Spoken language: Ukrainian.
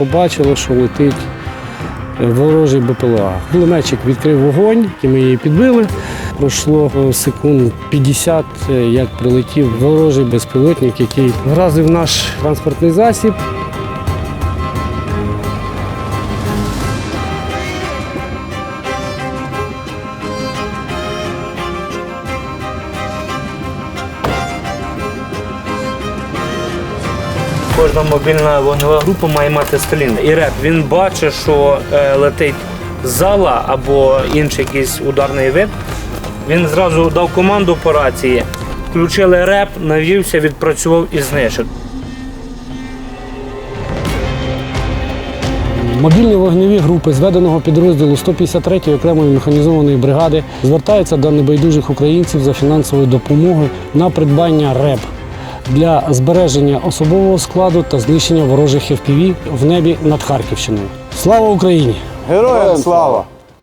побачили, що летить е, ворожий БПЛА. Кулеметчик відкрив вогонь, і ми її підбили. Пройшло е, секунд 50, е, як прилетів ворожий безпілотник, який вразив наш транспортний засіб. Кожна мобільна вогнева група має мати стрілін. І реп він бачить, що е, летить зала або інший якийсь ударний вид. Він зразу дав команду по рації. Включили реп, навівся, відпрацював і знищив. Мобільні вогневі групи зведеного підрозділу 153-ї окремої механізованої бригади звертаються до небайдужих українців за фінансовою допомогою на придбання РЕП для збереження особового складу та знищення ворожих FPV в небі над Харківщиною. Слава Україні! Героям слава!